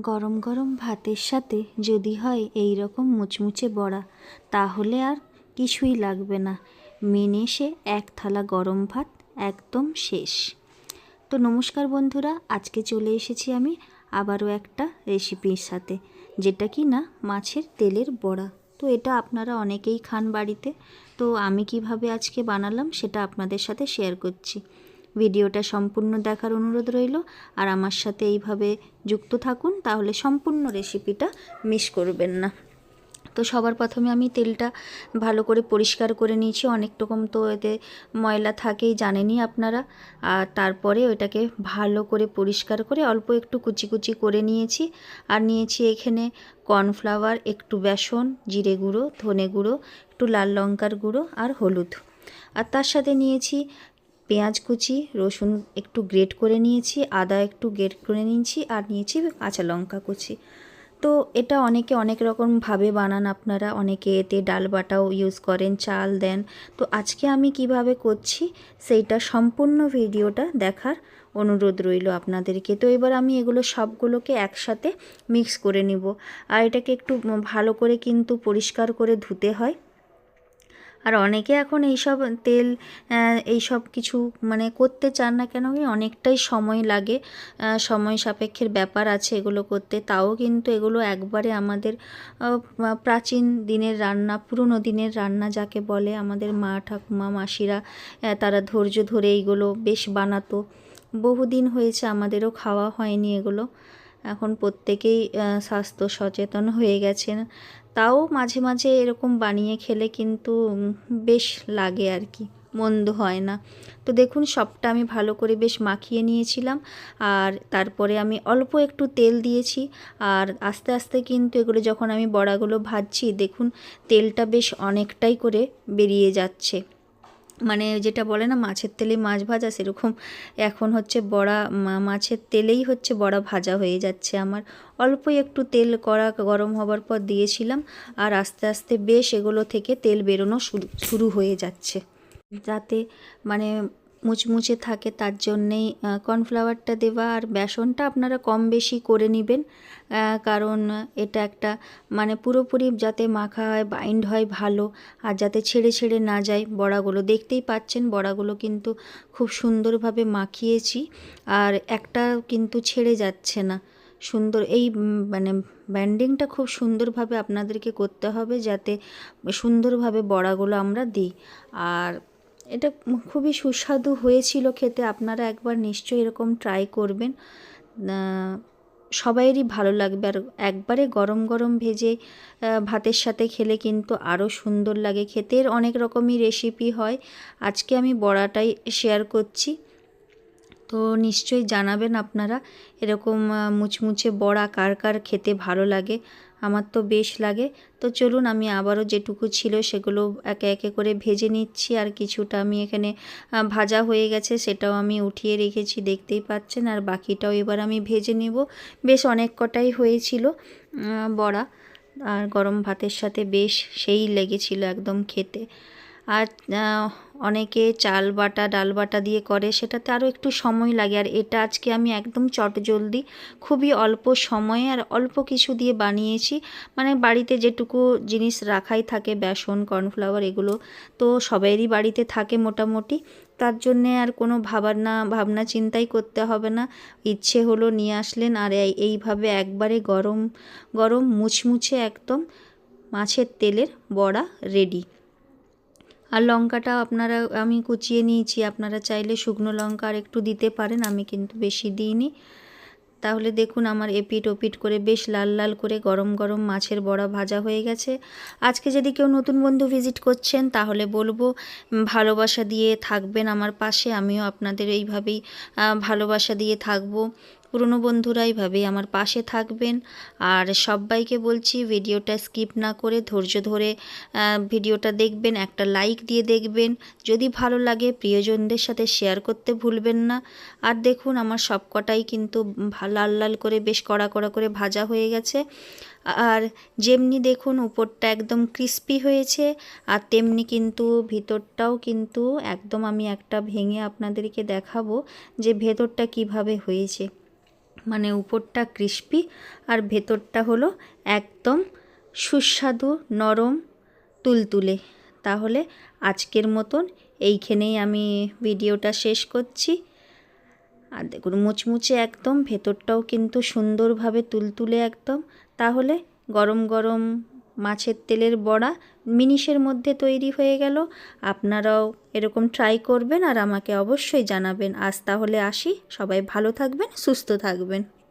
গরম গরম ভাতের সাথে যদি হয় এই রকম মুচমুচে বড়া, তাহলে আর কিছুই লাগবে না। মেনেসে এক থালা গরম ভাত একদম শেষ। তো নমস্কার বন্ধুরা, আজকে চলে এসেছি আমি আবারও একটা রেসিপির সাথে, যেটা কি না মাছের তেলের বড়া। তো এটা আপনারা অনেকেই খান বাড়িতে, তো আমি কীভাবে আজকে বানালাম সেটা আপনাদের সাথে শেয়ার করছি। ভিডিওটা সম্পূর্ণ দেখার অনুরোধ রইল। আর আমার সাথে এইভাবে যুক্ত থাকুন, তাহলে সম্পূর্ণ রেসিপিটা মিস করবেন না। তো সবার প্রথমে আমি তেলটা ভালো করে পরিষ্কার করে নিয়েছি। অনেক রকম তো এতে ময়লা থাকেই, জানেনই আপনারা। আর তারপরে ওইটাকে ভালো করে পরিষ্কার করে অল্প একটু কুচি কুচি করে নিয়েছি। আর নিয়েছি এখানে কর্নফ্লাওয়ার, একটু বেসন, জিরে গুঁড়ো, ধনে গুঁড়ো, একটু লাল লঙ্কার গুঁড়ো আর হলুদ। আর তার সাথে নিয়েছি পেঁয়াজ কুচি, রসুন একটু গ্রেট করে নিয়েছি, আদা একটু গ্রেট করে নিয়েছি আর নিয়েছি কাঁচা লঙ্কা কুচি। তো এটা অনেকে অনেক রকমভাবে বানান আপনারা, অনেকে এতে ডাল বাটাও ইউজ করেন, চাল দেন। তো আজকে আমি কীভাবে করছি সেইটা সম্পূর্ণ ভিডিওটা দেখার অনুরোধ রইল আপনাদেরকে। তো এবার আমি এগুলো সবগুলোকে একসাথে মিক্স করে নিব। আর এটাকে একটু ভালো করে কিন্তু পরিষ্কার করে ধুতে হয়। আর অনেকে এখন এইসব তেল এইসব কিছু মানে করতে চান না কেন অনেকটাই সময় লাগে সময় সাপেক্ষের ব্যাপার আছে এগুলো করতে। তাও কিন্তু এগুলো একবারে আমাদের প্রাচীন দিনের রান্না, পুরনো দিনের রান্না যাকে বলে আমাদের মা ঠাকুমা, মাসিরা তারা ধৈর্য ধরে এইগুলো বেশ বানাতো। বহুদিন হয়েছে আমাদেরও খাওয়া হয়নি এগুলো। এখন প্রত্যেকেই স্বাস্থ্য সচেতন হয়ে গেছেন। তাও মাঝে মাঝে এরকম বানিয়ে খেলে কিন্তু বেশ লাগে আর কি, মন্দ হয় না। তো দেখুন, সবটা আমি ভালো করে বেশ মাখিয়ে নিয়েছিলাম আর তারপরে আমি অল্প একটু তেল দিয়েছি আর আস্তে আস্তে কিন্তু এগুলো যখন আমি বড়াগুলো ভাজছি, দেখুন, তেলটা বেশ অনেকটাই করে বেরিয়ে যাচ্ছে। মানে যেটা বলে না, মাছের তেলে মাছ ভাজা সেরকম। এখন হচ্ছে বড়া মাছের তেলেই হচ্ছে বড়া ভাজা হয়ে যাচ্ছে আমার। অল্পই একটু তেল করা, গরম হবার পর দিয়েছিলাম আর আস্তে আস্তে বেশ এগুলো থেকে তেল বেরোনো শুরু শুরু হয়ে যাচ্ছে। যাতে মানে মুচমুচে থাকে, তার জন্যেই কর্নফ্লাওয়ারটা দেওয়া আর বেসনটা আপনারা কম বেশি করে নেবেন। কারণ এটা একটা মানে পুরোপুরি যাতে মাখা হয়, বাইন্ড হয় ভালো আর যাতে ছেড়ে ছেড়ে না যায় বড়াগুলো। দেখতেই পাচ্ছেন, বড়াগুলো কিন্তু খুব সুন্দরভাবে মাখিয়েছি আর একটা কিন্তু ছেড়ে যাচ্ছে না। সুন্দর, এই মানে ব্যান্ডিংটা খুব সুন্দরভাবে আপনাদেরকে করতে হবে যাতে সুন্দরভাবে বড়াগুলো আমরা দিই। আর এটা খুবই সুস্বাদু হয়েছিল খেতে, আপনারা একবার নিশ্চয়ই এরকম ট্রাই করবেন। সবাইয়েরই ভালো লাগবে। আর একবারে গরম গরম ভেজে ভাতের সাথে খেলে কিন্তু আরও সুন্দর লাগে খেতে। অনেক রকমই রেসিপি হয়। আজকে আমি বড়াটাই শেয়ার করছি। তো নিশ্চয়ই জানাবেন আপনারা, এরকম মুচমুচে বড়া কার কার খেতে ভালো লাগে, আমার তো বেশ লাগে। তো চলুন, আমি আবারও যেটুকু ছিল সেগুলো একে একে করে ভেজে নিচ্ছি, আর কিছুটা আমি এখানে ভাজা হয়ে গেছে, সেটাও আমি উঠিয়ে রেখেছি, দেখতেই পাচ্ছেন, আর বাকিটাও এবার আমি ভেজে নেব। বেশ অনেক কটাই হয়েছিল বড়া, আর গরম ভাতের সাথে বেশ সেই লেগেছিল একদম খেতে। আর অনেকে চাল বাটা, ডাল বাটা দিয়ে করে, সেটাতে আরও একটু সময় লাগে। আর এটা আজকে আমি একদম চটজলদি খুবই অল্প সময়ে আর অল্প কিছু দিয়ে বানিয়েছি। মানে বাড়িতে যেটুকু জিনিস রাখাই থাকে, বেসন, কর্নফ্লাওয়ার এগুলো তো সবাইয়েরই বাড়িতে থাকে মোটামুটি। তার জন্যে আর কোনো ভাবার না ভাবনা চিন্তাই করতে হবে না। ইচ্ছে হলো নিয়ে আসলেন আর এইভাবে একবারে গরম গরম মুছমুছে একদম মাছের তেলের বড়া রেডি। আর লঙ্কাটা আপনারা, আমি কুচিয়ে নিয়েছি। আপনারা চাইলে শুকনো লঙ্কা আর একটু দিতে পারেন, আমি কিন্তু বেশি দিইনি। তাহলে দেখুন আমার এপিট ওপিট করে বেশ লাল লাল করে গরম গরম মাছের বড়া ভাজা হয়ে গেছে। আজকে যদি কেউ নতুন বন্ধু ভিজিট করছেন, তাহলে বলব ভালোবাসা দিয়ে থাকবেন আমার পাশে। আমিও আপনাদের এইভাবেই ভালোবাসা দিয়ে থাকব। পুরনো বন্ধুরা এইভাবেই আমার পাশে থাকবেন। আর সবাইকে বলছি, ভিডিওটা স্কিপ না করে ধৈর্য ধরে ভিডিওটা দেখবেন, একটা লাইক দিয়ে দেখবেন। যদি ভালো লাগে, প্রিয়জনদের সাথে শেয়ার করতে ভুলবেন না। আর দেখুন, আমার সবকটাই কিন্তু লাল লাল করে বেশ কড়া কড়া করে ভাজা হয়ে গেছে। আর যেমনি দেখুন, উপরটা একদম ক্রিস্পি হয়েছে। আর তেমনি কিন্তু ভিতরটাও কিন্তু একদম আমি একটা ভেঙে আপনাদেরকে দেখাবো যে ভেতরটা কীভাবে হয়েছে। মানে উপরটা ক্রিস্পি আর ভেতরটা হলো একদম সুস্বাদু, নরম, তুলতুলে। তাহলে আজকের মতন এইখানেই আমি ভিডিওটা শেষ করছি। আর দেখুন, মুচমুচে একদম, ভেতরটাও কিন্তু সুন্দরভাবে তুলতুলে একদম। তাহলে গরম গরম মাছের তেলের বড়া মিনিশের মধ্যে তৈরি হয়ে গেল। আপনারাও এরকম ট্রাই করবেন আর আমাকে অবশ্যই জানাবেন। আজ তাহলে আসি। সবাই ভালো থাকবেন, সুস্থ থাকবেন।